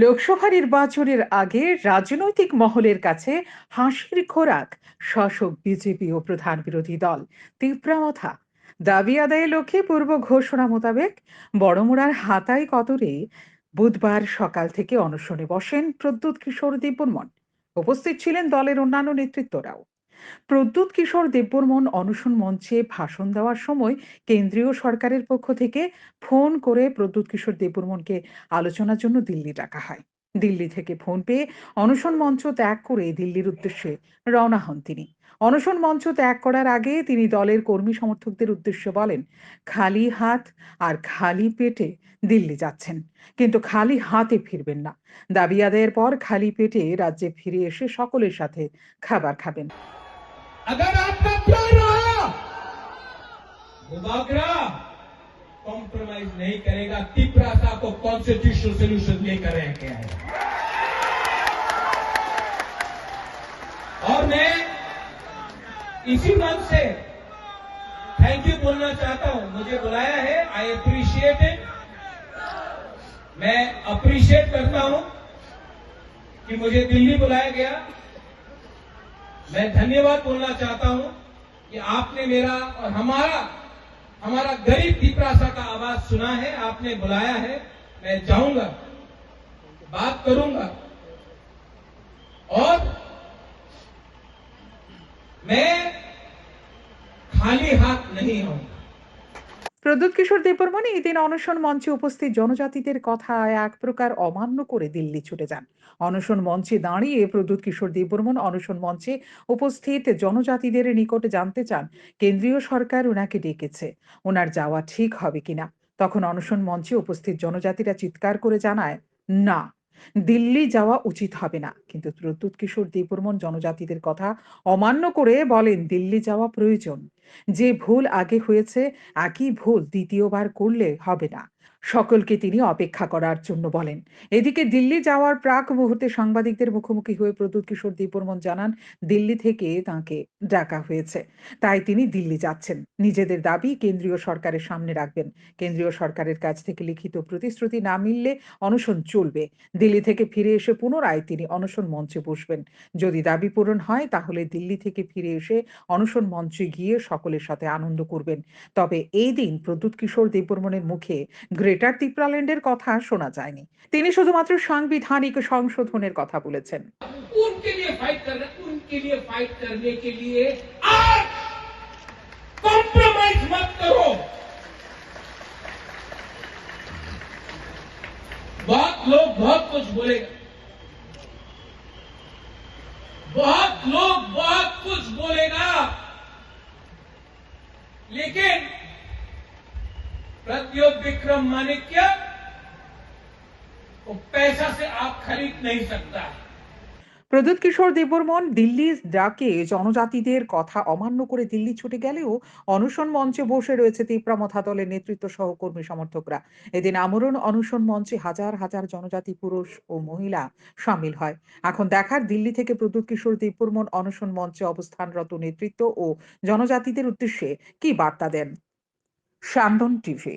লোকসভা নির্বাচনের আগে রাজনৈতিক মহলের কাছে হাসির খোরাক, শাসক বিজেপি ও প্রধান বিরোধী দল তীব্রামথা দাবি আদায়ের লক্ষ্যে পূর্ব ঘোষণা মোতাবেক বড়মুড়ার হাতাই কতরে বুধবার সকাল থেকে অনশনে বসেন প্রদ্যুৎ কিশোর দেববর্মন উপস্থিত ছিলেন দলের অন্যান্য নেতৃত্বরাও। প্রদ্যুৎ কিশোর দেববর্মন অনশন মঞ্চে ভাষণ দেওয়ার সময় কেন্দ্রীয় সরকারের পক্ষ থেকে ফোন করে প্রদ্যুৎ কিশোর দেববর্মনকে আলোচনার জন্য দিল্লি ডাকা হয়। দিল্লি থেকে ফোন পেয়ে অনশন মঞ্চ ত্যাগ করে দিল্লির উদ্দেশ্যে রওনা হন তিনি। অনশন মঞ্চ ত্যাগ করার আগে তিনি দলের কর্মী সমর্থকদের উদ্দেশ্যে বলেন, খালি হাত আর খালি পেটে দিল্লি যাচ্ছেন। কিন্তু খালি হাতে ফিরবেন না। দাবি আদায়ের পর খালি পেটে রাজ্যে ফিরে এসে সকলের সাথে খাবার খাবেন। अगर आपका प्यार रहा, मुबाकरा कॉम्प्रोमाइज नहीं करेगा। तिपरासा को कॉन्स्टिट्यूशनल सोल्यूशन लेकर रह के है और मैं इसी मंच से थैंक यू बोलना चाहता हूँ। मुझे बुलाया है। आई अप्रिशिएट इट मैं अप्रिशिएट करता हूँ कि मुझे दिल्ली बुलाया गया। मैं धन्यवाद बोलना चाहता हूँ कि आपने मेरा और हमारा हमारा गरीब पिपरासा का आवाज़ सुना है, आपने बुलाया है। मैं जाऊँगा, बात करूँगा। और मैं खाली हाथ नहीं हूँ প্রদ্যুৎ কিশোর দেববর্মন এই দিন অনশন মঞ্চে উপস্থিত জনজাতিদের কথা এক প্রকার অমান্য করে দিল্লি ছুটে যান। অনশন মঞ্চে দাঁড়িয়ে প্রদ্যুৎ কিশোর দেববর্মন অনশন মঞ্চে উপস্থিত জনজাতিদের নিকটে জানতে চান, কেন্দ্রীয় সরকার ওনাকে ডেকেছে ওনার যাওয়া ঠিক হবে কিনা। তখন অনশন মঞ্চে উপস্থিত জনজাতিরা চিৎকার করে জানায়, না, দিল্লি যাওয়া উচিত হবে না। কিন্তু প্রদ্যুৎ কিশোর দেববর্মন জনজাতিদের কথা অমান্য করে বলেন, দিল্লি যাওয়া প্রয়োজন। যে ভুল আগে হয়েছে একই ভুল দ্বিতীয়বার করলে হবে না। সকলকে তিনি অপেক্ষা করার জন্য বলেন। এদিকে দিল্লি যাওয়ার প্রাক মুহূর্তে সাংবাদিকদের মুখোমুখি হয়ে প্রদ্যুৎ কিশোর দেববর্মন জানান, দিল্লি থেকে তাকে ডাকা হয়েছে। তাই তিনি দিল্লি যাচ্ছেন। নিজেদের দাবি কেন্দ্রীয় সরকারের সামনে রাখবেন। কেন্দ্রীয় সরকারের কাছ থেকে লিখিত প্রতিশ্রুতি না মিললে অনশন চলবে। দিল্লি থেকে ফিরে এসে পুনরায় তিনি অনশন মঞ্চে বসবেন। যদি দাবি পূরণ হয়, তাহলে দিল্লি থেকে ফিরে এসে অনশন মঞ্চে গিয়ে সকলের সাথে আনন্দ করবেন। তবে এই দিন প্রদ্যুৎ কিশোর দেববর্মনের মুখে গ্রেটার ত্রিপুরাল্যান্ডের কথা শোনা যায়নি তিনি শুধুমাত্র সাংবিধানিক সংশোধনের কথা বলেছেন उनके लिए फाइट कर रहे उनके लिए फाइट करने के लिए आज कॉम्प्रोमाइज मत करो बहुत लोग बहुत कुछ बोलेगा बहुत लोग बहुत कुछ बोलेगा लेकिन प्रत्युत विक्रम माणिक्य वो पैसा से आप खरीद नहीं सकता है প্রদ্যুৎ কিশোর দেববর্মন দিল্লির ডাকে জনজাতিদের কথা অমান্য করে দিল্লি ছুটে গেলেও অনশন মঞ্চে বসে রয়েছে তিপ্রামথা দলের নেতৃত্ব সহকর্মী সমর্থকরা এদিন আমরণ অনশন মঞ্চে হাজার হাজার জনজাতি পুরুষ ও মহিলা সামিল হয় এখন দেখার দিল্লি থেকে প্রদ্যুৎ কিশোর দেববর্মন অনশন মঞ্চে অবস্থানরত নেতৃত্ব ও জনজাতিদের উদ্দেশ্যে কি বার্তা দেন সান্দন টিভি।